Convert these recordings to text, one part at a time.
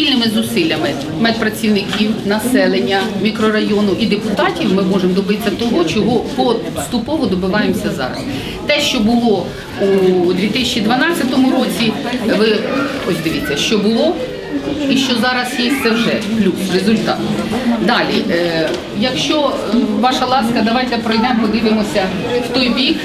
спільними зусиллями медпрацівників, населення, мікрорайону і депутатів ми можемо добитися того, чого поступово добиваємося зараз. Те, що було у 2012 році, ви ось дивіться, що було. І що зараз є, це вже плюс результат. Далі, е, якщо е, ваша ласка, давайте пройдемо, подивимося в той бік.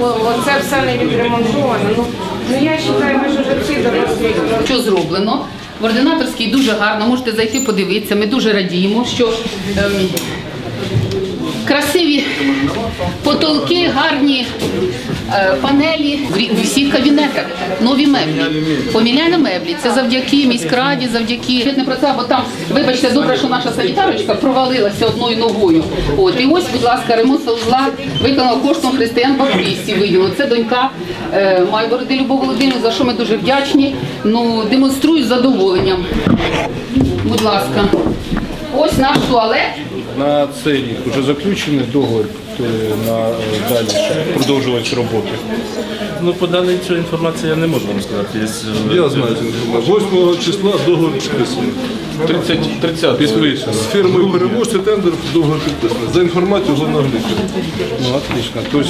Оце все не відремонтовано. Ну, ну я вважаю, ми вже всі дорослі. Що зроблено? В ординаторській дуже гарно, можете зайти подивитися. Ми дуже радіємо, що ем, красиві потолки, гарні е, панелі в всіх кабінетах, нові меблі. Поміняли меблі. Це завдяки міськраді, завдяки не про це, бо там, вибачте, добре, що наша санітарочка провалилася одною ногою. От і ось, будь ласка, ремонт санузла виконав коштом християн Баптистів. Виділено. Це донька е, Майбороди Любов Володимирівни, за що ми дуже вдячні. Ну демонструю з задоволенням. Будь ласка, ось наш туалет. На цей рік вже заключений договір е, на е, далі щоб продовжувати роботи. Ну, по даній цій інформації я не можу вам сказати. Є, е, Я знаю цю інформацію. 8 числа договір підписаний. 30, 30 Підписано. З фірмою переможця тендер договір підписаний. За інформацією головного лікаря. Ну, отлично. Тобто,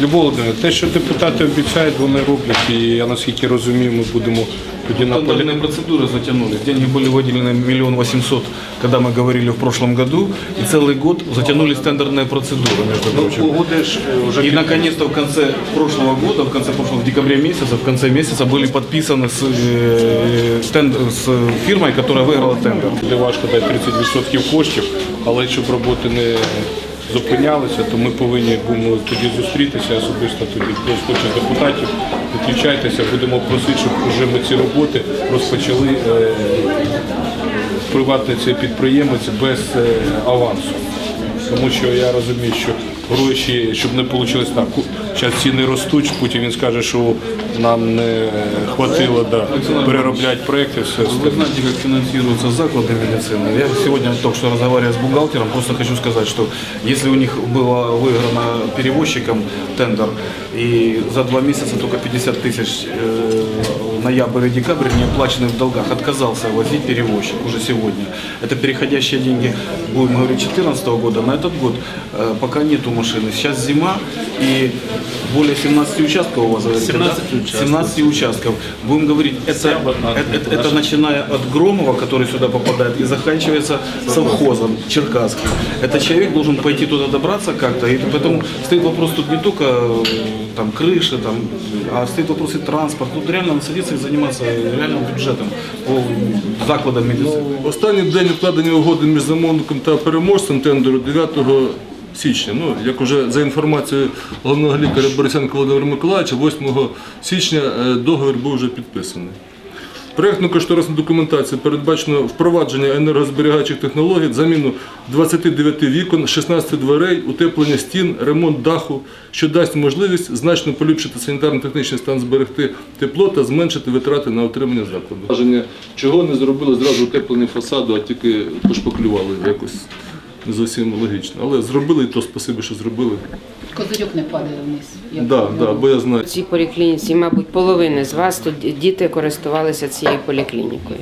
Любов Володимирівна, те, що депутати обіцяють, вони роблять. І я наскільки розумію, ми будемо тоді на полі. Тендерные процедуры затянулись. Деньги были выделены миллион восемьсот, когда мы говорили в прошлом году, и целый год затянулись тендерные процедуры, между прочим. И наконец-то в конце прошлого года, в конце прошлого, в декабре месяца, в конце месяца были подписаны с, э, стенд- с фирмой, которая выиграла тендер. Буде важко дати 30% коштів, але щоб роботи не зупинялися, то ми повинні будемо тоді зустрітися особисто тоді хтось хоче з депутатів. Підключайтеся, будемо просити, щоб вже ми ці роботи розпочали е, приватний цей підприємець без е, авансу. Тому що я розумію, що гроші, щоб не вийшло так, зараз ціни ростуть, потім він скаже, що нам не хватило да, переробляти проекти, все. Вы знаете, как финансируются заклады медицины. Я сегодня только что разговаривая с бухгалтером, просто хочу сказать, что если у них было выиграно перевозчиком тендер, и за два месяца только 50 тысяч э, ноябрь и декабрь не оплачены в долгах, отказался возить перевозчик уже сегодня. Это переходящие деньги, будем говорить, 2014 года на этот год, э, пока нету машины. Сейчас зима, и более 17 участков у вас, говорите, 17 да? участков. 17 участков. Будем говорить, это, это, это- это начиная от Громова, который сюда попадает, и заканчивается совхозом Черкасским. Этот человек должен пойти туда добраться как-то, и поэтому стоит вопрос тут не только э, там крыши, там, а стоит вопрос и транспорт. Тут реально надо садиться и займатися реальним бюджетом по закладам медицины. Останній день укладення угоди між замовником та переможцем тендеру 9 січня. Ну, як вже за інформацією головного лікаря Борисенка Володимира Миколаївича, 8 січня е, договір був вже підписаний. Проєктно-кошторисна документація передбачено впровадження енергозберігаючих технологій, заміну 29 вікон, 16 дверей, утеплення стін, ремонт даху, що дасть можливість значно поліпшити санітарно-технічний стан, зберегти тепло та зменшити витрати на отримання закладу. Чого не зробили зразу утеплення фасаду, а тільки пошпаклювали якось не зовсім логічно. Але зробили, то спасибі, що зробили. Козирьок не падає вниз. Да, да, бо я знаю. В цій поліклініці, мабуть, половини з вас тут діти користувалися цією поліклінікою.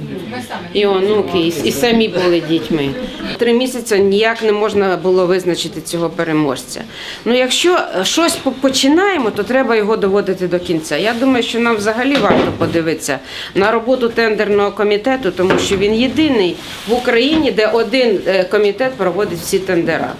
І онуки, і, і самі були дітьми. Три місяці ніяк не можна було визначити цього переможця. Ну, якщо щось починаємо, то треба його доводити до кінця. Я думаю, що нам взагалі варто подивитися на роботу тендерного комітету, тому що він єдиний в Україні, де один е, комітет проводить всі тендера.